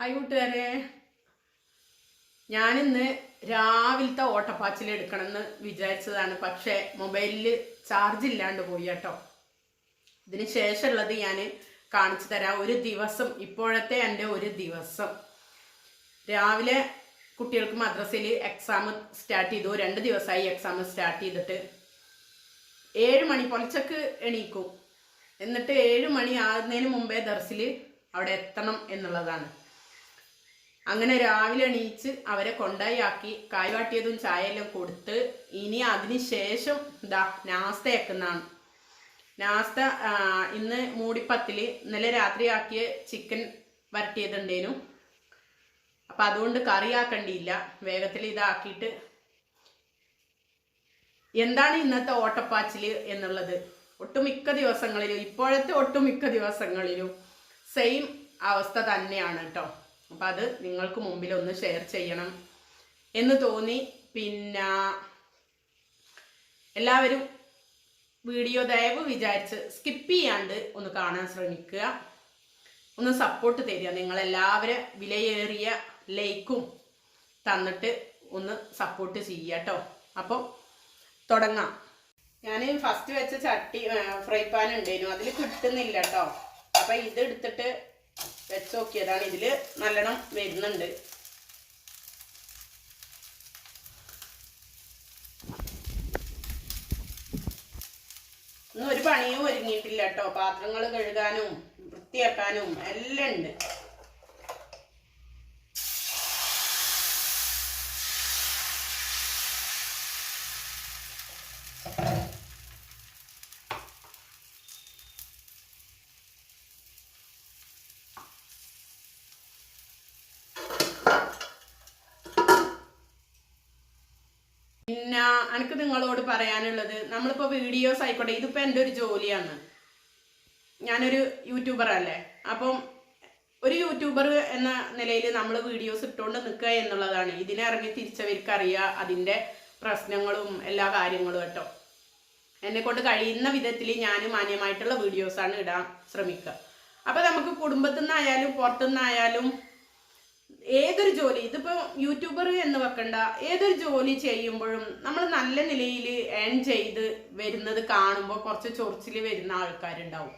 Hi കൂട്ടുകാരെ. ഞാനിന്ന് രാവിലത്തെ ഓട്ടപ്പാച്ചിൽ എടുക്കണമെന്ന് വിചാരിച്ചതാണ്. പക്ഷേ മൊബൈലിൽ ചാർജ് ഇല്ലാണ്ട് പോയി കേട്ടോ. ഇതിന് ശേഷമുള്ളത് ഞാൻ കാണിച്ചു തരാം. ഒരു ദിവസം ഇപ്പോഴത്തെ എന്റെ ഒരു ദിവസം. രാവിലെ കുട്ടികൾക്ക് മദ്രസയിൽ എക്സാം സ്റ്റാർട്ട് ചെയ്തു. രണ്ട് ദിവസമായി എക്സാം സ്റ്റാർട്ട് ചെയ്തിട്ട്. ഏഴ് മണി പൊലച്ചക്ക് എണീക്കും. എന്നിട്ട് ഏഴ് മണി ആകുന്നതിന് മുമ്പേ ദർസിൽ അവിടെ എത്തണം എന്നുള്ളതാണ്. അങ്ങനെ രാവിലെ എണീച്ച് അവരെ കൊണ്ടായി ആക്കി കായ്വാട്ടിയതും ചായയെല്ലാം കൊടുത്ത് ഇനി അതിന് ശേഷം ഇതാ നാസ്ത ആക്കുന്നതാണ് നാസ്ത ഇന്ന് മൂടിപ്പത്തിൽ ഇന്നലെ രാത്രി ആക്കിയ ചിക്കൻ വരട്ടിയതുണ്ടേനു. അപ്പം അതുകൊണ്ട് കറി ആക്കണ്ടിയില്ല വേഗത്തിൽ ഇതാക്കിയിട്ട് എന്താണ് ഇന്നത്തെ ഓട്ടപ്പാച്ചിൽ എന്നുള്ളത്? ഒട്ടുമിക്ക ദിവസങ്ങളിലും ഇപ്പോഴത്തെ ഒട്ടുമിക്ക ദിവസങ്ങളിലും സെയിം അവസ്ഥ തന്നെയാണ് കേട്ടോ അപ്പം അത് നിങ്ങൾക്ക് മുമ്പിൽ ഒന്ന് ഷെയർ ചെയ്യണം എന്ന് തോന്നി. പിന്നെ എല്ലാവരും വീഡിയോ ദയവ് വിചാരിച്ച് സ്കിപ്പ് ചെയ്യാണ്ട് ഒന്ന് കാണാൻ ശ്രമിക്കുക. ഒന്ന് സപ്പോർട്ട് തരിക. നിങ്ങളെല്ലാവരും വിലയേറിയ ലൈക്കും തന്നിട്ട് ഒന്ന് സപ്പോർട്ട് ചെയ്യുക കേട്ടോ അപ്പം തുടങ്ങാം. ഞാൻ ഫസ്റ്റ് വെച്ച ചട്ടി ഫ്രൈ പാൻ ഉണ്ടായിരുന്നു. അതിൽ കിട്ടുന്നില്ല കേട്ടോ അപ്പം ഇത് എടുത്തിട്ട് വെച്ച് നോക്കിയതാണ് ഇതിൽ നല്ലോണം വരുന്നുണ്ട്. ഇന്ന് ഒരു പണിയും ഒരുങ്ങിയിട്ടില്ല കേട്ടോ. പാത്രങ്ങൾ കഴുകാനും വൃത്തിയാക്കാനും എല്ലാം ഉണ്ട്. പിന്നെ എനിക്ക് നിങ്ങളോട് പറയാനുള്ളത് നമ്മളിപ്പോൾ വീഡിയോസ് ആയിക്കോട്ടെ ഇതിപ്പോൾ എന്റെ ഒരു ജോലിയാണ്. ഞാനൊരു യൂട്യൂബർ അല്ലേ? അപ്പം ഒരു യൂട്യൂബർ എന്ന നിലയിൽ നമ്മൾ വീഡിയോസ് ഇട്ടുകൊണ്ട് നിൽക്കുക എന്നുള്ളതാണ്. ഇതിനെ ഇറങ്ങി തിരിച്ചവർക്ക് അറിയുക അതിന്റെ പ്രശ്നങ്ങളും എല്ലാ കാര്യങ്ങളും കേട്ടോ. എന്നെ കൊണ്ട് കഴിയുന്ന വിധത്തിൽ ഞാൻ മാന്യമായിട്ടുള്ള വീഡിയോസാണ് ഇടാൻ ശ്രമിക്കുക അപ്പം നമുക്ക് കുടുംബത്തിൽ നിന്നായാലും പുറത്തുനിന്നായാലും ഏതൊരു ജോലി ഇതിപ്പോ യൂട്യൂബർ എന്ന് വെക്കണ്ട ഏതൊരു ജോലി ചെയ്യുമ്പോഴും നമ്മൾ നല്ല നിലയിൽ ഏൺ ചെയ്ത് വരുന്നത് കാണുമ്പോൾ കുറച്ച് ചൊറിച്ചിൽ വരുന്ന ആൾക്കാരുണ്ടാവും.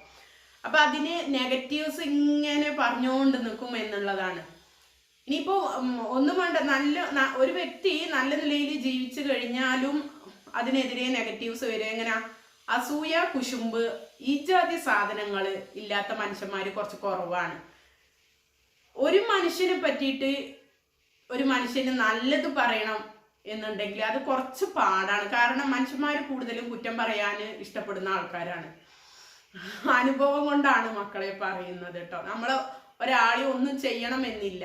അപ്പൊ അതിന് നെഗറ്റീവ്സ് ഇങ്ങനെ പറഞ്ഞുകൊണ്ട് നിൽക്കും എന്നുള്ളതാണ്. ഇനിയിപ്പോ ഒന്നും വേണ്ട നല്ല ഒരു വ്യക്തി നല്ല നിലയിൽ ജീവിച്ചു കഴിഞ്ഞാലും അതിനെതിരെ നെഗറ്റീവ്സ് വരിക എങ്ങനെ? അസൂയ കുശുമ്പ് ഈ ജാതി സാധനങ്ങൾ ഇല്ലാത്ത മനുഷ്യന്മാർ കുറച്ച് കുറവാണ്. ഒരു മനുഷ്യനെ പറ്റിയിട്ട് ഒരു മനുഷ്യന് നല്ലത് പറയണം എന്നുണ്ടെങ്കിൽ അത് കുറച്ച് പാടാണ്. കാരണം മനുഷ്യന്മാർ കൂടുതലും കുറ്റം പറയാൻ ഇഷ്ടപ്പെടുന്ന ആൾക്കാരാണ്. അനുഭവം കൊണ്ടാണ് മക്കളെ പറയുന്നത് കേട്ടോ. നമ്മൾ ഒരാളെ ഒന്നും ചെയ്യണമെന്നില്ല.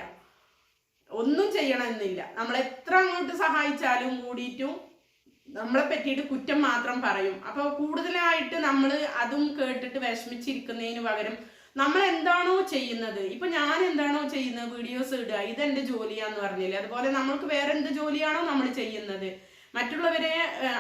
ഒന്നും ചെയ്യണമെന്നില്ല. നമ്മൾ എത്ര അങ്ങോട്ട് സഹായിച്ചാലും കൂടിയിട്ടും നമ്മളെ പറ്റിയിട്ട് കുറ്റം മാത്രം പറയും. അപ്പോൾ കൂടുതലായിട്ട് നമ്മൾ അതും കേട്ടിട്ട് വിഷമിച്ചിരിക്കുന്നതിന് പകരം നമ്മൾ എന്താണോ ചെയ്യുന്നത്? ഇപ്പൊ ഞാൻ എന്താണോ ചെയ്യുന്നത്? വീഡിയോസ് ഇടുക. ഇതെന്റെ ജോലിയാന്ന് പറഞ്ഞില്ലേ? അതുപോലെ നമ്മൾക്ക് വേറെ എന്ത് ജോലിയാണോ നമ്മൾ ചെയ്യുന്നത്? മറ്റുള്ളവരെ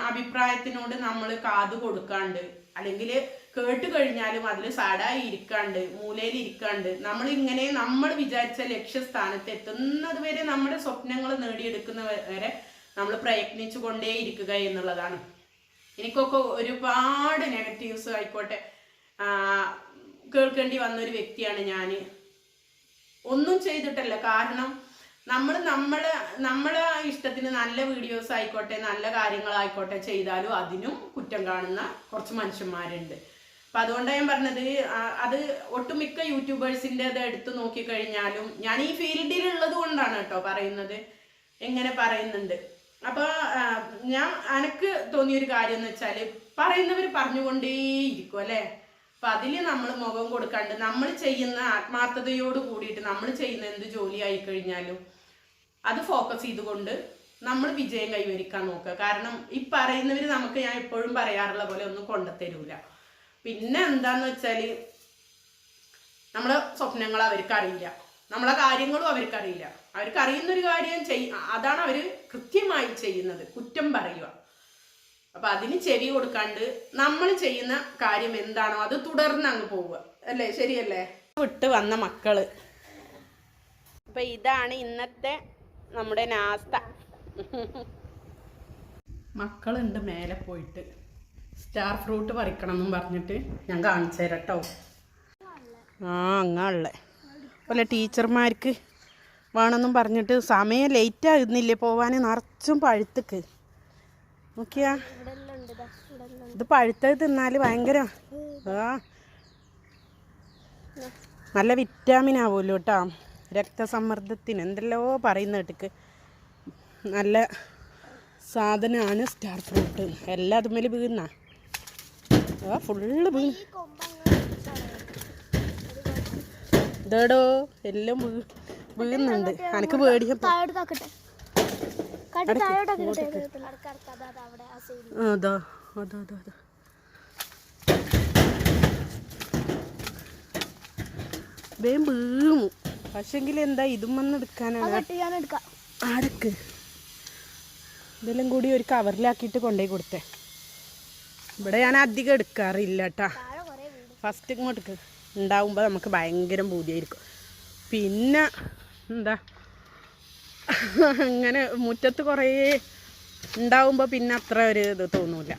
അഭിപ്രായത്തിനോട് നമ്മൾ കാത് കൊടുക്കാണ്ട് അല്ലെങ്കിൽ കേട്ട് കഴിഞ്ഞാലും അതിൽ സാഡായി ഇരിക്കാണ്ട് മൂലയിൽ ഇരിക്കാണ്ട് നമ്മൾ ഇങ്ങനെ നമ്മൾ വിചാരിച്ച ലക്ഷ്യസ്ഥാനത്ത് എത്തുന്നത് വരെ നമ്മുടെ സ്വപ്നങ്ങൾ നേടിയെടുക്കുന്ന വരെ നമ്മൾ പ്രയത്നിച്ചു കൊണ്ടേ ഇരിക്കുക എന്നുള്ളതാണ്. എനിക്കൊക്കെ ഒരുപാട് നെഗറ്റീവ്സ് ആയിക്കോട്ടെ. കേൾക്കേണ്ടി വന്ന ഒരു വ്യക്തിയാണ് ഞാൻ ഒന്നും ചെയ്തിട്ടല്ല. കാരണം നമ്മൾ നമ്മൾ നമ്മളെ ഇഷ്ടത്തിന് നല്ല വീഡിയോസ് ആയിക്കോട്ടെ നല്ല കാര്യങ്ങളായിക്കോട്ടെ ചെയ്താലും അതിനും കുറ്റം കാണുന്ന കുറച്ച് മനുഷ്യന്മാരുണ്ട്. അപ്പം അതുകൊണ്ടാണ് ഞാൻ പറഞ്ഞത് അത് ഒട്ടുമിക്ക യൂട്യൂബേഴ്സിന്റെ അത് എടുത്തു നോക്കിക്കഴിഞ്ഞാലും ഞാൻ ഈ ഫീൽഡിലുള്ളത് കൊണ്ടാണ് കേട്ടോ പറയുന്നത്. എങ്ങനെ പറയുന്നുണ്ട്. അപ്പോൾ ഞാൻ എനിക്ക് തോന്നിയൊരു കാര്യം എന്ന് വെച്ചാൽ പറയുന്നവർ പറഞ്ഞുകൊണ്ടേയിരിക്കും അല്ലെ? അപ്പൊ അതിൽ നമ്മൾ മുഖം കൊടുക്കാണ്ട് നമ്മൾ ചെയ്യുന്ന ആത്മാർത്ഥതയോട് കൂടിയിട്ട് നമ്മൾ ചെയ്യുന്ന എന്ത് ജോലി ആയി കഴിഞ്ഞാലും അത് ഫോക്കസ് ചെയ്തുകൊണ്ട് നമ്മൾ വിജയം കൈവരിക്കാൻ നോക്കുക. കാരണം ഈ പറയുന്നവര് നമുക്ക് ഞാൻ എപ്പോഴും പറയാറുള്ള പോലെ ഒന്നും കൊണ്ടുത്തരൂല പിന്നെ എന്താന്ന് വെച്ചാൽ നമ്മളെ സ്വപ്നങ്ങൾ അവർക്കറിയില്ല നമ്മളെ കാര്യങ്ങളും അവർക്കറിയില്ല അറിയില്ല. അവർക്ക് അറിയുന്ന ഒരു കാര്യം ചെയ് അതാണ് അവർ കൃത്യമായി ചെയ്യുന്നത്. കുറ്റം പറയുക. അപ്പൊ അതിന് ചെവി കൊടുക്കാണ്ട് നമ്മൾ ചെയ്യുന്ന കാര്യം എന്താണോ അത് തുടർന്ന് അങ്ങ് പോവുക. അല്ലേ? ശരിയല്ലേ? വിട്ട് വന്ന മക്കൾ. അപ്പൊ ഇതാണ് ഇന്നത്തെ നമ്മുടെ നാസ്ത. മക്കളുണ്ട് മേലെ പോയിട്ട്. സ്റ്റാർ ഫ്രൂട്ട് പറിക്കണം എന്നും പറഞ്ഞിട്ട് ഞാൻ കാണിച്ചു തരാം കേട്ടോ ആ അങ്ങാളെ പോലെ ടീച്ചർമാർക്ക് വേണമെന്നും പറഞ്ഞിട്ട് സമയം ലേറ്റ് ആകുന്നില്ലേ പോവാൻ നിറച്ചും പഴുത്തക്ക്. നോക്കിയാ. ഇത് പഴുത്തത് തിന്നാൽ ഭയങ്കര ആ. നല്ല വിറ്റാമിൻ ആവുമല്ലോ കേട്ടോ രക്തസമ്മർദ്ദത്തിന് എന്തെല്ലോ പറയുന്ന കേട്ടിക്ക്. നല്ല സാധനമാണ് സ്റ്റാർ ഫ്രൂട്ട്. എല്ലാം അതുമേൽ വീണ. ആ ഫുള്ള് വീണ്. ഇതേടോ എല്ലാം വീ വീഴുന്നുണ്ട് എനിക്ക് പേടിയ താഴോട്ടാക്കട്ടെ കാട്ടി താഴോട്ടാക്കട്ടെ അവിടെ ആ സൈഡിൽ അതാ അതാ അതാ അതാ വേം വീണു പക്ഷെങ്കിൽ എന്താ ഇതും വന്ന് എടുക്കാനാണ്. ആടക്ക് ഇതെല്ലാം കൂടി ഒരു കവറിലാക്കിയിട്ട് കൊണ്ടുപോയി കൊടുത്തേ. ഇവിടെ ഞാൻ അധികം എടുക്കാറില്ല കേട്ടാ ഫസ്റ്റ് ഇങ്ങോട്ട് ഉണ്ടാവുമ്പോൾ നമുക്ക് ഭയങ്കര ബൂതിയായിരിക്കും പിന്നെ എന്താ അങ്ങനെ മുറ്റത്ത് കുറേ ഉണ്ടാവുമ്പോൾ പിന്നെ അത്ര ഒരു ഇത് തോന്നൂല.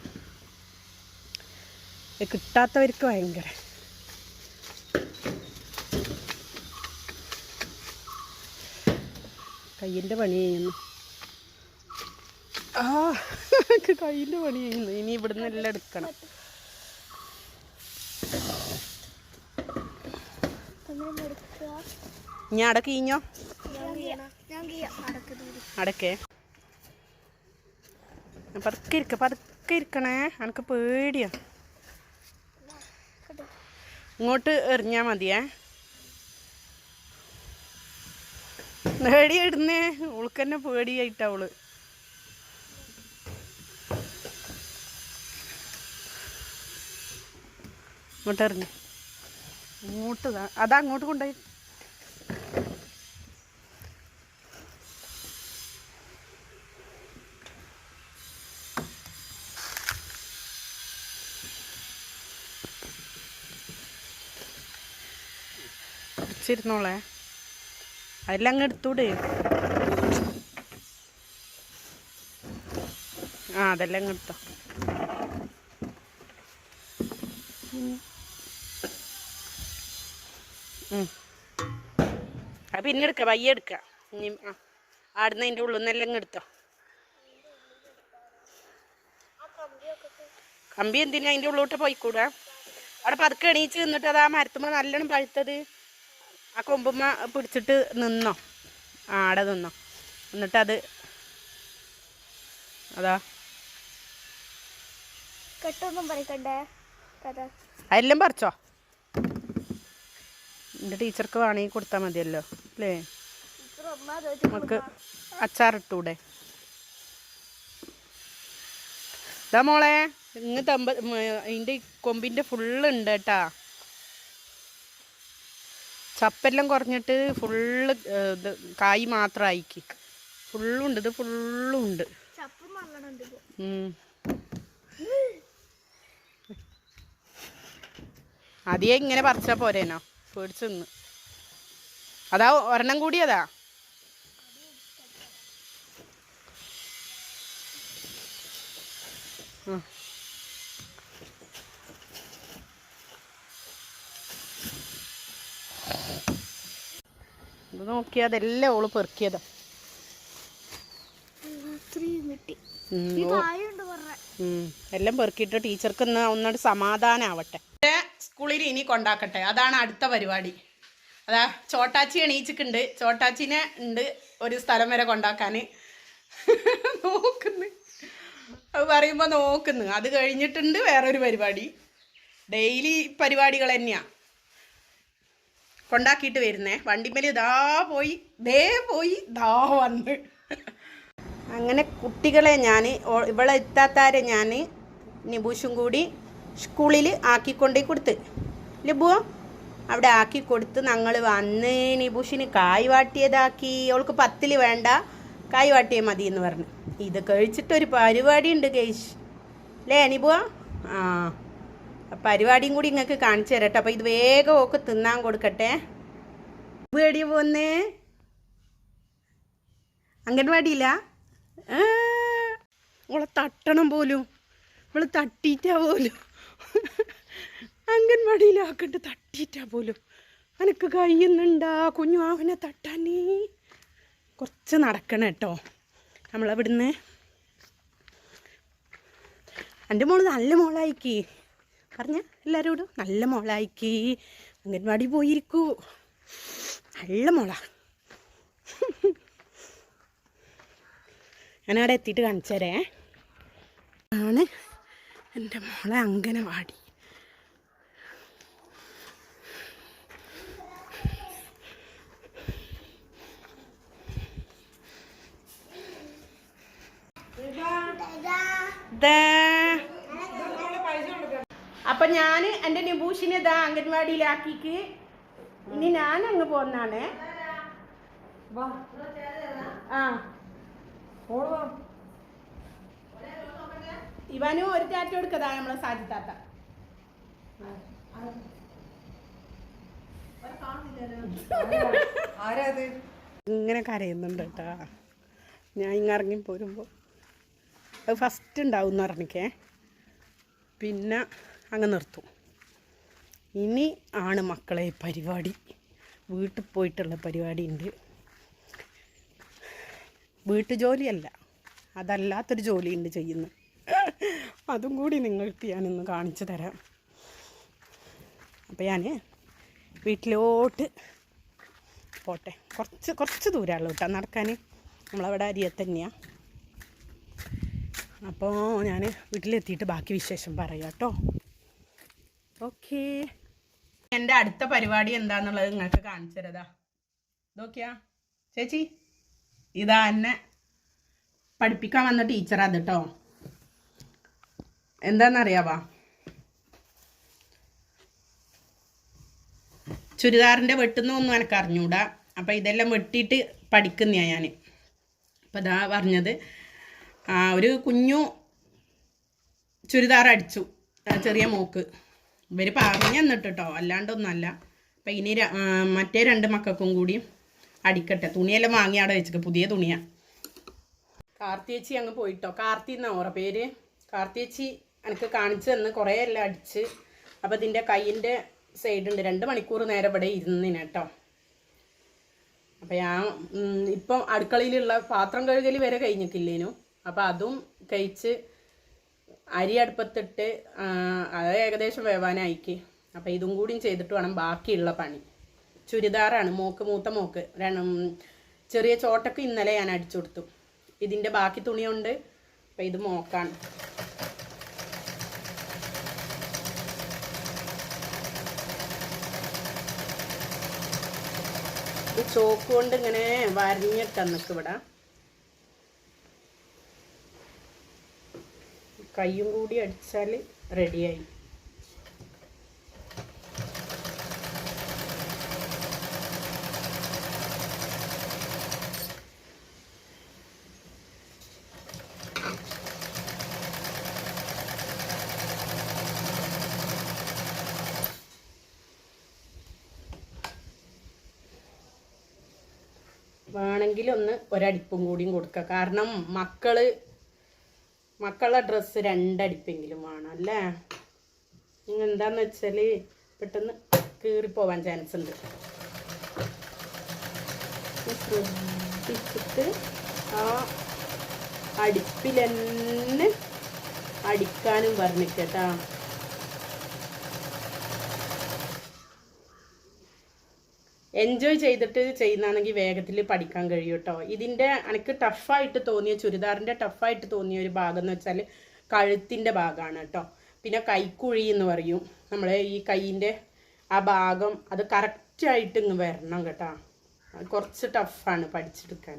കിട്ടാത്തവർക്ക് ഭയങ്കര. കയ്യിന്റെ പണി ചെയ്യുന്നു. ആ കയ്യിന്റെ പണി ചെയ്യുന്നു. ഇനി ഇവിടുന്ന് എല്ലാം എടുക്കണം. അടക്കിഞ്ഞോ ഞാൻ നടക്കുന്നത് അടക്കേ പതുക്കെ ഇരിക്ക പതുക്കെ ഇരിക്കണേ. എനിക്ക് പേടിയാ. ഇങ്ങോട്ട്. എറിഞ്ഞാ മതിയേ. പേടിയിടുന്നേ ഇടുന്നേ. അവൾക്ക് തന്നെ പേടിയായിട്ടവൾ ഇങ്ങോട്ട് എറിഞ്ഞു. ഇങ്ങോട്ട് അതാ അങ്ങോട്ട് കൊണ്ടുപോയി. പിടിച്ചിരുന്നോളെ അതെല്ലാം അങ്ങ് എടുത്തൂടെ. ആ അതെല്ലാം അങ്ങ് എടുത്തോ. അത് പിന്നെ എടുക്ക വയ്യ എടുക്ക. ഇനി ആ ആടുന്ന അതിന്റെ ഉള്ളിൽ നിന്നെല്ലാം അങ്ങ് എടുത്തോ. കമ്പി എന്തിനാ അതിന്റെ ഉള്ളിലോട്ട് പോയിക്കൂടാ? അവിടെ പതുക്കെ എണീച്ച് നിന്നിട്ട് അത് ആ മരത്തുമ്പോൾ നല്ലോണം പഴുത്തത്. ആ കൊമ്പുമ്മ പിടിച്ചിട്ട് നിന്നോ. ആടെ നിന്നോ. എന്നിട്ടത് അതാ. കെട്ടൊന്നും പറിക്കണ്ടേ? അതെല്ലാം പറിച്ചോ? എന്റെ ടീച്ചർക്ക് വേണമെങ്കിൽ കൊടുത്താൽ മതിയല്ലോ അല്ലേ? നമുക്ക് അച്ചാറിട്ടൂടെ. ഇതാ മോളെ ഇങ്ങ് തമ്പ അതിന്റെ കൊമ്പിന്റെ ഫുള്ള് ഉണ്ട് കേട്ടാ. ചപ്പെല്ലാം കുറഞ്ഞിട്ട് ഫുള്ള് ഇത് കായ് മാത്രമായിക്ക് ഫുള്ളുണ്ട് ഇത് ഫുള്ളും ഉണ്ട് ഇത് ഫുള്ളും ഉണ്ട് അതേ ഇങ്ങനെ പറിച്ചാ പോരേനോ? പേടിച്ച് നിന്ന്. അതാ ഒരെണ്ണം കൂടിയതാ ഉം. ഇത് നോക്കി അതെല്ലാം ഓൾ പെറുക്കിയതാ. എല്ലാം പെറുക്കിയിട്ട് ടീച്ചർക്ക് ഇന്ന് ഒന്നുകൂടി സമാധാനാവട്ടെ. സ്കൂളിൽ ഇനി കൊണ്ടാക്കട്ടെ. അതാണ് അടുത്ത പരിപാടി. അതാ ചോട്ടാച്ചി എണീച്ചിട്ടുണ്ട്. ചോട്ടാച്ചിനെ ഉണ്ട് ഒരു സ്ഥലം വരെ കൊണ്ടാക്കാൻ നോക്കുന്നു. അത് പറയുമ്പോൾ നോക്കുന്നു. അത് കഴിഞ്ഞിട്ടുണ്ട് വേറൊരു പരിപാടി. ഡെയിലി പരിപാടികൾ തന്നെയാ. കൊണ്ടാക്കിയിട്ട് വരുന്നേ. വണ്ടിമേൽ ഇതാ പോയി ദേ പോയി ദാ വന്ന്. അങ്ങനെ കുട്ടികളെ ഞാൻ ഇവിടെ എത്താത്താരെ ഞാൻ നിബൂഷും കൂടി സ്കൂളിൽ ആക്കിക്കൊണ്ടേ കൊടുത്ത്. ലിബു അവിടെ ആക്കി കൊടുത്ത് ഞങ്ങൾ വന്ന് നിബൂഷിന് കായ് വാട്ടിയതാക്കി. അവൾക്ക് പത്തിൽ വേണ്ട കായ് വാട്ടിയ മതി എന്ന് പറഞ്ഞു. ഇത് കഴിച്ചിട്ടൊരു പരിപാടി ഉണ്ട് കേശ് അല്ലേ നിബു? ആ ആ. പരിപാടിയും കൂടി നിങ്ങൾക്ക് കാണിച്ചു തരട്ടെ. അപ്പോൾ ഇത് വേഗം ഒക്കെ തിന്നാൻ കൊടുക്കട്ടെ. പേടി പോന്നേ? അംഗൻവാടിയില്ല ഓളെ തട്ടണം പോലും. ഇവൾ തട്ടിയിട്ടാ പോലും. അംഗൻവാടിയിലാക്കണ്ട് തട്ടിയിട്ടാ പോലും. അനക്ക് കഴിയുന്നുണ്ടാ? കുഞ്ഞു അവനെ തട്ടാനേ. കുറച്ച് നടക്കണം കേട്ടോ. നമ്മളവിടുന്ന്? എന്റെ മോൾ നല്ല മോളായിക്ക്. പറഞ്ഞ എല്ലാവരോടും നല്ല മോളായിക്ക്. അംഗൻവാടി പോയിരിക്കൂ. നല്ല മോള. ഞാനവിടെ എത്തിയിട്ട് കാണിച്ചു തരേ. ആണ് എന്റെ മോളെ അംഗനവാടി. ദേ. അപ്പൊ ഞാൻ എന്റെ നിബൂഷിനെ ഇതാ അംഗൻവാടിയിലാക്കിക്ക്. ഇനി ഞാൻ അങ്ങ് പോന്നാണ് ആ. ഇവനും ഒരു ടാറ്റ കൊടുക്കതാ നമ്മളെ സാജിത്താത്ത ഇങ്ങനെ കരയുന്നുണ്ട് കേട്ടാ. ഞാൻ ഇങ്ങറങ്ങി പോരുമ്പോൾ അത് ഫസ്റ്റ് ഉണ്ടാവും എന്ന് പറഞ്ഞിക്കേ. പിന്നെ അങ്ങ് നിർത്തും. ഇനി ആണ് മക്കളെ പരിപാടി. വീട്ടിൽ പോയിട്ടുള്ള പരിപാടി ഉണ്ട് വീട്ടു ജോലിയല്ല. അതല്ലാത്തൊരു ജോലിയുണ്ട് ചെയ്യുന്നത്. അതും കൂടി നിങ്ങൾക്ക് ഞാനിന്ന് കാണിച്ചു തരാം. അപ്പോൾ ഞാൻ വീട്ടിലോട്ട് പോട്ടെ. കുറച്ച് കുറച്ച് ദൂരമുള്ളൂ കേട്ടോ നടക്കാൻ നമ്മളവിടെ അരിയെ തന്നെയാണ് അപ്പോൾ ഞാൻ വീട്ടിലെത്തിയിട്ട് ബാക്കി വിശേഷം പറയാം കേട്ടോ. ഓക്കേ. എന്റെ അടുത്ത പരിപാടി എന്താന്നുള്ളത് നിങ്ങൾക്ക് കാണിച്ചു തരതാ നോക്കിയാ ചേച്ചി ഇതാ എന്നെ പഠിപ്പിക്കാൻ വന്ന ടീച്ചറാ അത് കേട്ടോ എന്താണെന്നറിയാവാ ചുരിദാറിന്റെ വെട്ടുന്നൊന്നും എനിക്ക് അറിഞ്ഞൂടാ. അപ്പം ഇതെല്ലാം വെട്ടിയിട്ട് പഠിക്കുന്നതാ ഞാൻ അപ്പം ഇതാ പറഞ്ഞത്. ഒരു കുഞ്ഞു ചുരിദാർ അടിച്ചു. ചെറിയ മോക്ക്. ഇവർ പറഞ്ഞു കേട്ടോ അല്ലാണ്ടൊന്നല്ല. അപ്പം ഇനി മറ്റേ രണ്ട് മക്കൾക്കും കൂടി അടിക്കട്ടെ. തുണിയെല്ലാം വാങ്ങി അവിടെ വെച്ചിട്ട് പുതിയ തുണിയാണ് കാർത്തിയേച്ചി അങ്ങ് പോയിട്ടോ. കാർത്തി എന്നാ ഓറ പേര്? കാർത്തിയേച്ചി എനിക്ക് കാണിച്ചു തന്ന്. കുറേ എല്ലാം അടിച്ച്. അപ്പോൾ ഇതിന്റെ കൈയിന്റെ സൈഡുണ്ട് രണ്ട് മണിക്കൂർ നേരം ഇവിടെ ഇരുന്നിന് കേട്ടോ. അപ്പം ഞാൻ ഇപ്പം അടുക്കളയിലുള്ള പാത്രം കഴുകൽ വരെ കഴിഞ്ഞിട്ടില്ലേനു. അപ്പം അതും കഴിച്ച് അരി അടുപ്പത്തിട്ട് അത് ഏകദേശം വേവാനായിക്ക്. അപ്പം ഇതും കൂടിയും ചെയ്തിട്ട് വേണം ബാക്കിയുള്ള പണി. ചുരിദാറാണ് മോക്ക് മൂത്ത മോക്ക്. ചെറിയ ചോട്ടക്ക് ഇന്നലെ ഞാൻ അടിച്ചു കൊടുത്തു. ഇതിന്റെ ബാക്കി തുണിയുണ്ട്. അപ്പം ഇത് മോക്കാണ്. ചോക്ക് കൊണ്ട് ഇങ്ങനെ വരഞ്ഞിട്ട് നിൽക്കും ഇവിടെ. കയ്യും കൂടി അടിച്ചാൽ റെഡിയായി. വേണമെങ്കിൽ ഒന്ന് ഒരടിപ്പും കൂടിയും കൊടുക്കുക കാരണം മക്കൾ മക്കളുടെ ഡ്രസ്സ് രണ്ടടിപ്പെങ്കിലും വേണം അല്ലേ? എന്താന്ന് വെച്ചാൽ പെട്ടെന്ന് കീറിപ്പോവാൻ ചാൻസ് ഉണ്ട്. ശ്രദ്ധിച്ചിട്ട് ആ അടുപ്പിൽ അടിക്കാനും പറഞ്ഞിട്ടാ എൻജോയ് ചെയ്തിട്ട് ചെയ്യുന്നതാണെങ്കിൽ വേഗത്തിൽ പഠിക്കാൻ കഴിയും കേട്ടോ. ഇതിന്റെ എനിക്ക് ടഫായിട്ട് തോന്നിയ ചുരിദാറിന്റെ ടഫായിട്ട് തോന്നിയ ഒരു ഭാഗം എന്ന് വെച്ചാൽ കഴുത്തിന്റെ ഭാഗമാണ് കേട്ടോ. പിന്നെ കൈക്കുഴി എന്ന് പറയും. നമ്മൾ ഈ കൈയിന്റെ ആ ഭാഗം അത് കറക്റ്റായിട്ട് ഇങ്ങ് വരണം കേട്ടോ. കുറച്ച് ടഫാണ് പഠിച്ചെടുക്കാൻ.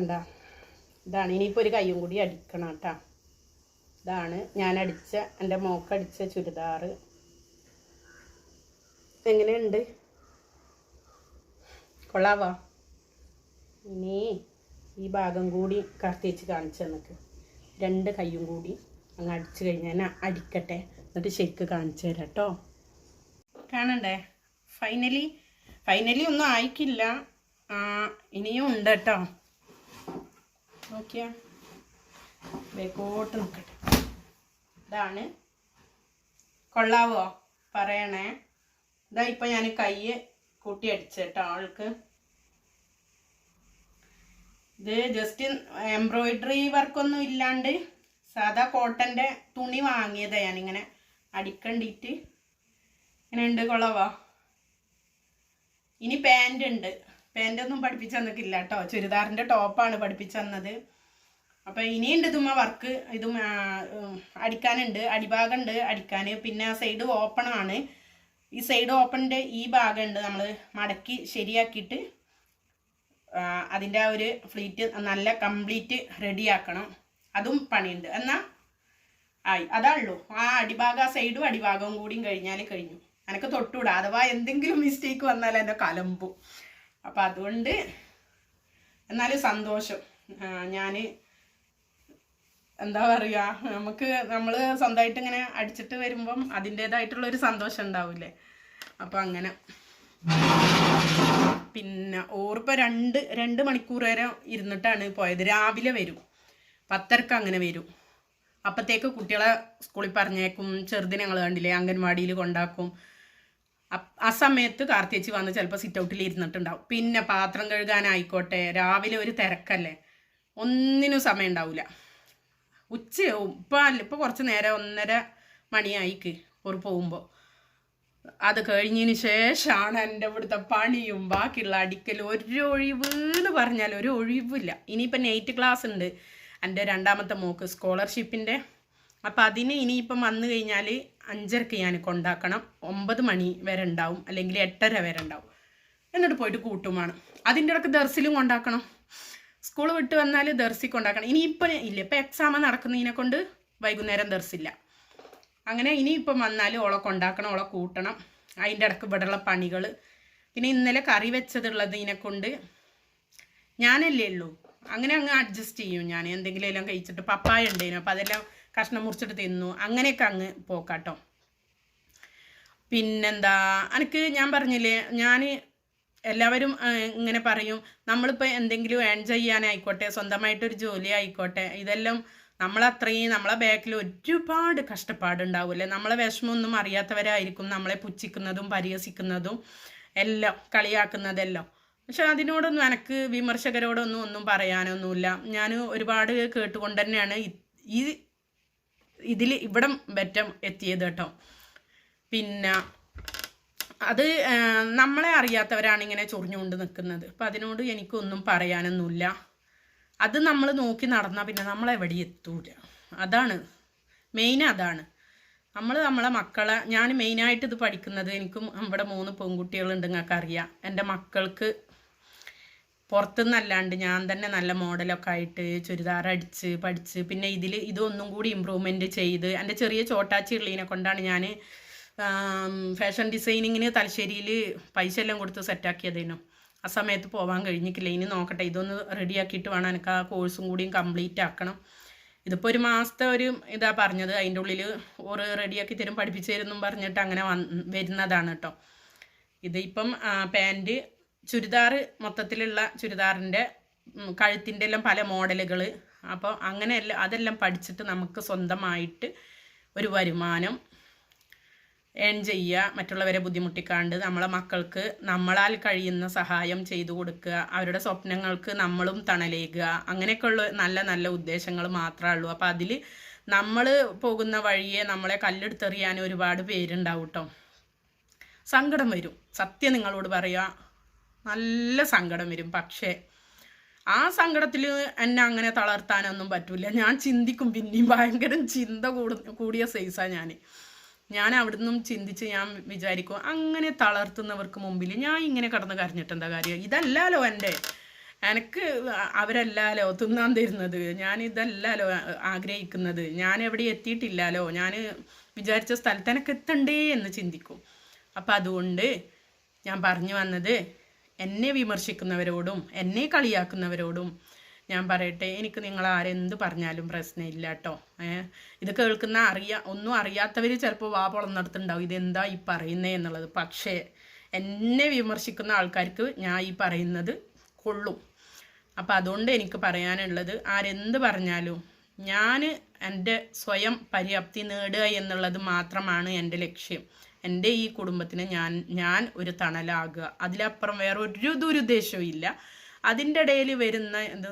കണ്ട. ഇതാണ്. ഇനിയിപ്പോൾ ഒരു കയ്യും കൂടി അടിക്കണം കേട്ടോ. ഇതാണ്. ഞാൻ അടിച്ച എന്റെ മോക്കടിച്ച ചുരിദാറ്. എങ്ങനെയുണ്ട്? കൊള്ളാവോ? ഇനി ഈ ഭാഗം കൂടി കർത്തിച്ച് കാണിച്ചു തന്നിക്ക്. രണ്ട് കൈയും കൂടി അങ്ങ് അടിച്ചു കഴിഞ്ഞാൽ ഞാൻ അടിക്കട്ടെ. എന്നിട്ട് ശരിക്ക് കാണിച്ചു തരാം കേട്ടോ. കാണണ്ടേ? ഫൈനലി ഫൈനലി ഒന്നും ആയിക്കില്ല. ഇനിയും ഉണ്ട് കേട്ടോ. നോക്കിയാ. ബേക്കോട്ട് നിൽക്കട്ടെ ഇതാണ് കൊള്ളാവോ? പറയണേ. ഇതാ ഇപ്പൊ ഞാൻ കൈ കൂട്ടി അടിച്ചേട്ടോ ആൾക്ക്. ഇത് ജസ്റ്റ് എംബ്രോയിഡറി വർക്കൊന്നും ഇല്ലാണ്ട് സാധാ കോട്ടന്റെ തുണി വാങ്ങിയതാ ഞാനിങ്ങനെ അടിക്കണ്ടിട്ട്. ഇങ്ങനെ ഉണ്ട് കൊള്ളാവോ? ഇനി പാന്റ് ഉണ്ട്. പാന്റ് ഒന്നും പഠിപ്പിച്ചു തന്നിട്ടില്ല കേട്ടോ. ചുരിദാറിന്റെ ടോപ്പാണ് പഠിപ്പിച്ചു തന്നത്. അപ്പോൾ ഇനിയുണ്ട് ഇതുമ്മ വർക്ക് ഇതും അടിക്കാനുണ്ട്. അടിഭാഗം ഉണ്ട് അടിക്കാൻ പിന്നെ സൈഡ് ഓപ്പണാണ് ഈ സൈഡ് ഓപ്പണിന്റെ ഈ ഭാഗം ഉണ്ട് നമ്മൾ മടക്കി ശരിയാക്കിയിട്ട് അതിന്റെ ഒരു ഫ്ലീറ്റ് നല്ല കംപ്ലീറ്റ് റെഡിയാക്കണം അതും പണിയുണ്ട്. എന്നാൽ ആയി. അതാ ഉള്ളൂ. ആ അടിഭാഗം സൈഡും അടിഭാഗവും കൂടിയും കഴിഞ്ഞാൽ കഴിഞ്ഞു. എനിക്ക് തൊട്ടുകൂടാ അഥവാ എന്തെങ്കിലും മിസ്റ്റേക്ക് വന്നാൽ എന്റെ കലമ്പും. അപ്പം അതുകൊണ്ട് എന്നാലും സന്തോഷം. ഞാൻ എന്താ പറയുക നമുക്ക് നമ്മൾ സ്വന്തമായിട്ട് ഇങ്ങനെ അടിച്ചിട്ട് വരുമ്പം അതിന്റേതായിട്ടുള്ളൊരു സന്തോഷം ഉണ്ടാവില്ലേ? അപ്പം അങ്ങനെ. പിന്നെ ഓർപ്പം രണ്ട് രണ്ട് മണിക്കൂർ വരെ ഇരുന്നിട്ടാണ് പോയത്. രാവിലെ വരും. പത്തരക്ക് അങ്ങനെ വരും. അപ്പത്തേക്ക് കുട്ടികളെ സ്കൂളിൽ പറഞ്ഞേക്കും ചെറുതിനെ ഞങ്ങൾ കണ്ടില്ലേ അംഗൻവാടിയിൽ കൊണ്ടാക്കും. ആ സമയത്ത് കാർത്തിയച്ചി വന്ന് ചിലപ്പോൾ സിറ്റ് ഔട്ടിൽ ഇരുന്നിട്ടുണ്ടാവും. പിന്നെ പാത്രം കഴുകാനായിക്കോട്ടെ രാവിലെ ഒരു തിരക്കല്ലേ ഒന്നിനും സമയം ഉണ്ടാവില്ല ഉച്ചയാവും ഇപ്പം ഇപ്പോൾ കുറച്ച് നേരം ഒന്നര മണിയായിക്ക് ഒരു പോകുമ്പോൾ അത് കഴിഞ്ഞതിന് ശേഷമാണ് എന്റെ ഇവിടുത്തെ പണിയും ബാക്കിയുള്ള അടിക്കലും. ഒരു ഒഴിവ് എന്ന് പറഞ്ഞാൽ ഒരു ഒഴിവില്ല. ഇനിയിപ്പോൾ നൈറ്റ് ക്ലാസ് ഉണ്ട്. എന്റെ രണ്ടാമത്തെ മോക്ക് സ്കോളർഷിപ്പിന്റെ അപ്പം അതിന് ഇനിയിപ്പം വന്നു കഴിഞ്ഞാൽ അഞ്ചരക്ക് ഞാൻ കൊണ്ടാക്കണം. ഒമ്പത് മണി വരെ ഉണ്ടാവും. അല്ലെങ്കിൽ എട്ടര വരെ ഉണ്ടാവും. എന്നിട്ട് പോയിട്ട് കൂട്ടുമാണ്. അതിന്റെ ഇടയ്ക്ക് ദർസിലും കൊണ്ടാക്കണം. സ്കൂൾ വിട്ട് വന്നാൽ ദർസി കൊണ്ടാക്കണം. ഇനിയിപ്പം ഇല്ല. ഇപ്പം എക്സാം നടക്കുന്നതിനെ കൊണ്ട് വൈകുന്നേരം ദർസില്ല. അങ്ങനെ ഇനിയിപ്പം വന്നാൽ ഓളെ കൊണ്ടാക്കണം ഓളെ കൂട്ടണം. അതിന്റെ ഇടയ്ക്ക് ഇവിടെയുള്ള പണികൾ. പിന്നെ ഇന്നലെ കറി വെച്ചതുള്ളതിനെ കൊണ്ട് ഞാനല്ലേ ഉള്ളൂ. അങ്ങനെ അങ്ങ് അഡ്ജസ്റ്റ് ചെയ്യും ഞാൻ. എന്തെങ്കിലും എല്ലാം കഴിച്ചിട്ട്. പപ്പായ ഉണ്ടേനു. അപ്പം അതെല്ലാം കഷ്ണം മുറിച്ചിട്ട് തിന്നു. അങ്ങനെയൊക്കെ അങ്ങ് പോക്കാട്ടോ. പിന്നെന്താ എനിക്ക് ഞാൻ പറഞ്ഞില്ലേ ഞാൻ എല്ലാവരും ഇങ്ങനെ പറയും നമ്മളിപ്പോൾ എന്തെങ്കിലും ഏൺ ചെയ്യാനായിക്കോട്ടെ സ്വന്തമായിട്ടൊരു ജോലി ആയിക്കോട്ടെ ഇതെല്ലാം നമ്മളത്രയും നമ്മളെ ബാക്കിൽ ഒരുപാട് കഷ്ടപ്പാടുണ്ടാവില്ലേ? നമ്മളെ വിഷമമൊന്നും അറിയാത്തവരായിരിക്കും നമ്മളെ പുച്ഛിക്കുന്നതും പരിഹസിക്കുന്നതും എല്ലാം കളിയാക്കുന്നതെല്ലാം. പക്ഷെ അതിനോടൊന്നും എനിക്ക് വിമർശകരോടൊന്നും ഒന്നും പറയാനൊന്നുമില്ല. ഞാൻ ഒരുപാട് കേട്ടുകൊണ്ട് തന്നെയാണ് ഈ ഇതിൽ ഇവിടം ബറ്റം എത്തിയത് കേട്ടോ. പിന്നെ അത് നമ്മളെ അറിയാത്തവരാണ് ഇങ്ങനെ ചൊറിഞ്ഞുകൊണ്ട് നിൽക്കുന്നത് അപ്പം അതിനോട് എനിക്കൊന്നും പറയാനൊന്നുമില്ല. അത് നമ്മൾ നോക്കി നടന്നാൽ പിന്നെ നമ്മളെവിടെ എത്തൂല. അതാണ് മെയിൻ അതാണ്. നമ്മൾ നമ്മളെ മക്കളെ ഞാൻ മെയിനായിട്ട് ഇത് പഠിക്കുന്നത് എനിക്കും ഇവിടെ മൂന്ന് പെൺകുട്ടികളുണ്ട് നിങ്ങൾക്ക് അറിയാം എന്റെ മക്കൾക്ക് പുറത്തുനിന്നല്ലാണ്ട് ഞാൻ തന്നെ നല്ല മോഡലൊക്കെ ആയിട്ട് ചുരിദാർ അടിച്ച് പഠിച്ച് പിന്നെ ഇതിൽ ഇതൊന്നും കൂടി ഇമ്പ്രൂവ്മെന്റ് ചെയ്ത് എന്റെ ചെറിയ ചോട്ടാച്ചി ഉള്ളതിനെ കൊണ്ടാണ് ഞാൻ ഫാഷൻ ഡിസൈനിങ്ങിന് തലശ്ശേരിയിൽ പൈസ എല്ലാം കൊടുത്ത് സെറ്റാക്കിയതേനു ആ സമയത്ത് പോകാൻ കഴിഞ്ഞിട്ടില്ല. ഇനി നോക്കട്ടെ. ഇതൊന്ന് റെഡിയാക്കിയിട്ട് വേണം എനിക്ക് ആ കോഴ്സും കൂടിയും കംപ്ലീറ്റ് ആക്കണം. ഇതിപ്പോൾ ഒരു മാസത്തെ ഒരു ഇതാ പറഞ്ഞത്. അതിന്റെ ഉള്ളിൽ ഒരു റെഡിയാക്കി തരും പഠിപ്പിച്ചു തരുന്നും പറഞ്ഞിട്ട് അങ്ങനെ വന്ന് വരുന്നതാണ് കേട്ടോ ഇതിപ്പം പാന്റ് പാന്റ് ചുരിദാർ മൊത്തത്തിലുള്ള ചുരിദാറിന്റെ കഴുത്തിന്റെ എല്ലാം പല മോഡലുകൾ അപ്പോൾ അങ്ങനെ എല്ലാം അതെല്ലാം പഠിച്ചിട്ട് നമുക്ക് സ്വന്തമായിട്ട് ഒരു വരുമാനം ഏൺ ചെയ്യുക മറ്റുള്ളവരെ ബുദ്ധിമുട്ടിക്കാണ്ട് നമ്മളെ മക്കൾക്ക് നമ്മളാൽ കഴിയുന്ന സഹായം ചെയ്തു കൊടുക്കുക അവരുടെ സ്വപ്നങ്ങൾക്ക് നമ്മളും തണലേകുക അങ്ങനെയൊക്കെയുള്ള നല്ല നല്ല ഉദ്ദേശങ്ങൾ മാത്രമേ ഉള്ളൂ. അപ്പോൾ അതിൽ നമ്മൾ പോകുന്ന വഴിയെ നമ്മളെ കല്ലെടുത്തെറിയാൻ ഒരുപാട് പേരുണ്ടാവും കേട്ടോ സങ്കടം വരും. സത്യം നിങ്ങളോട് പറയാ. നല്ല സങ്കടം വരും. പക്ഷേ ആ സങ്കടത്തിൽ എന്നെ അങ്ങനെ തളർത്താനൊന്നും പറ്റില്ല ഞാൻ ചിന്തിക്കും പിന്നെയും ഭയങ്കര ചിന്ത കൂടു കൂടിയ സൈസാണ് ഞാൻ ഞാൻ അവിടുന്ന് ചിന്തിച്ച് ഞാൻ വിചാരിക്കും അങ്ങനെ തളർത്തുന്നവർക്ക് മുമ്പിൽ ഞാൻ ഇങ്ങനെ കിടന്ന് കരഞ്ഞിട്ട് എന്താ കാര്യം ഇതല്ലല്ലോ എന്റെ. എനിക്ക് അവരല്ലല്ലോ തിന്നാൻ തരുന്നത്. ഞാൻ ഇതല്ലല്ലോ ആഗ്രഹിക്കുന്നത്. ഞാൻ എവിടെ എത്തിയിട്ടില്ലല്ലോ ഞാൻ വിചാരിച്ച സ്ഥലത്ത് എനിക്ക് എത്തണ്ടേ എന്ന് ചിന്തിക്കും. അപ്പം അതുകൊണ്ട് ഞാൻ പറഞ്ഞു വന്നത് എന്നെ വിമർശിക്കുന്നവരോടും എന്നെ കളിയാക്കുന്നവരോടും ഞാൻ പറയട്ടെ എനിക്ക് നിങ്ങൾ ആരെന്ത് പറഞ്ഞാലും പ്രശ്നമില്ല കേട്ടോ ഏഹ് ഇത് കേൾക്കുന്ന അറിയാ ഒന്നും അറിയാത്തവർ ചിലപ്പോൾ വാ പൊളന്നിടത്തുണ്ടാവും. ഇതെന്താ ഈ പറയുന്നേ എന്നുള്ളത്. പക്ഷേ എന്നെ വിമർശിക്കുന്ന ആൾക്കാർക്ക് ഞാൻ ഈ പറയുന്നത് കൊള്ളും. അപ്പം അതുകൊണ്ട് എനിക്ക് പറയാനുള്ളത് ആരെന്ത് പറഞ്ഞാലും ഞാൻ എന്റെ സ്വയം പര്യാപ്തി നേടുക എന്നുള്ളത് മാത്രമാണ് എന്റെ ലക്ഷ്യം. എന്റെ ഈ കുടുംബത്തിന് ഞാൻ ഞാൻ ഒരു തണലാകുക. അതിലപ്പുറം വേറെ ഒരു ദുരുദ്ദേശവും ഇല്ല. അതിന്റെ ഇടയിൽ വരുന്ന ഇത്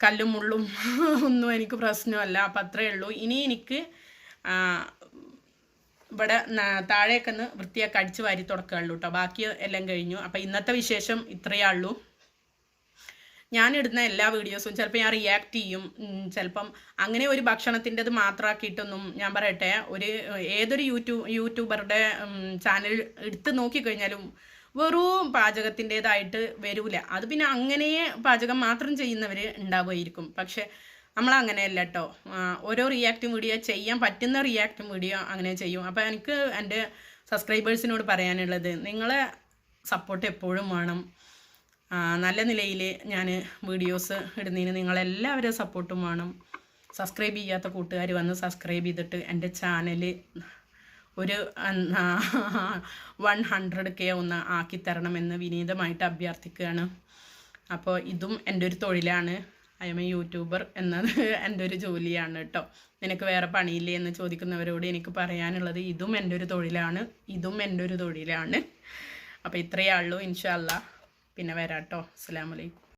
കല്ലും മുള്ളും ഒന്നും എനിക്ക് പ്രശ്നമല്ല. അപ്പം അത്രയേ ഉള്ളൂ. ഇനി എനിക്ക് ഇവിടെ താഴേക്കൊന്ന് വൃത്തിയാക്കി അടിച്ച് വാരി തുടക്കുകയുള്ളൂ കേട്ടോ. ബാക്കി എല്ലാം കഴിഞ്ഞു. അപ്പം ഇന്നത്തെ വിശേഷം ഇത്രയേ ഉള്ളൂ. ഞാൻ ഇടുന്ന എല്ലാ വീഡിയോസും ചിലപ്പോൾ ഞാൻ റിയാക്ട് ചെയ്യും. ചിലപ്പം അങ്ങനെ ഒരു ഭക്ഷണത്തിന്റെത് മാത്രമാക്കിയിട്ടൊന്നും ഞാൻ പറയട്ടെ ഒരു ഏതൊരു യൂട്യൂബ് യൂട്യൂബറുടെ ചാനൽ എടുത്ത് നോക്കിക്കഴിഞ്ഞാലും വെറും പാചകത്തിന്റെതായിട്ട് വരൂല. അത് പിന്നെ അങ്ങനെ പാചകം മാത്രം ചെയ്യുന്നവർ ഉണ്ടാവുമായിരിക്കും. പക്ഷെ നമ്മൾ അങ്ങനെയല്ല കേട്ടോ ഓരോ റിയാക്റ്റും വീഡിയോ ചെയ്യാൻ പറ്റുന്ന റിയാക്റ്റും വീഡിയോ അങ്ങനെ ചെയ്യും. അപ്പോൾ എനിക്ക് എന്റെ സബ്സ്ക്രൈബേഴ്സിനോട് പറയാനുള്ളത് നിങ്ങളെ സപ്പോർട്ട് എപ്പോഴും വേണം. നല്ല നിലയിൽ ഞാൻ വീഡിയോസ് ഇടുന്നതിന് നിങ്ങളെല്ലാവരും സപ്പോർട്ടും വേണം. സബ്സ്ക്രൈബ് ചെയ്യാത്ത കൂട്ടുകാർ വന്ന് സബ്സ്ക്രൈബ് ചെയ്തിട്ട് എന്റെ ചാനൽ ഒരു വൺ ഹൺഡ്രഡ് കെ ഒന്ന് ആക്കി തരണമെന്ന് വിനീതമായിട്ട് അഭ്യർത്ഥിക്കുകയാണ്. അപ്പോൾ ഇതും എന്റെ ഒരു തൊഴിലാണ്. ഐ എം എ യൂട്യൂബർ എന്നത് എന്റെ ഒരു ജോലിയാണ് കേട്ടോ നിനക്ക് വേറെ പണിയില്ലേ എന്ന് ചോദിക്കുന്നവരോട് എനിക്ക് പറയാനുള്ളത് ഇതും എന്റെ ഒരു തൊഴിലാണ്. ഇതും എന്റെ ഒരു തൊഴിലാണ്. അപ്പോൾ ഇത്രയേ ഉള്ളൂ ഇൻഷാല്ല പിന്നെ വരാം കേട്ടോ അസ്സാം വലൈക്കും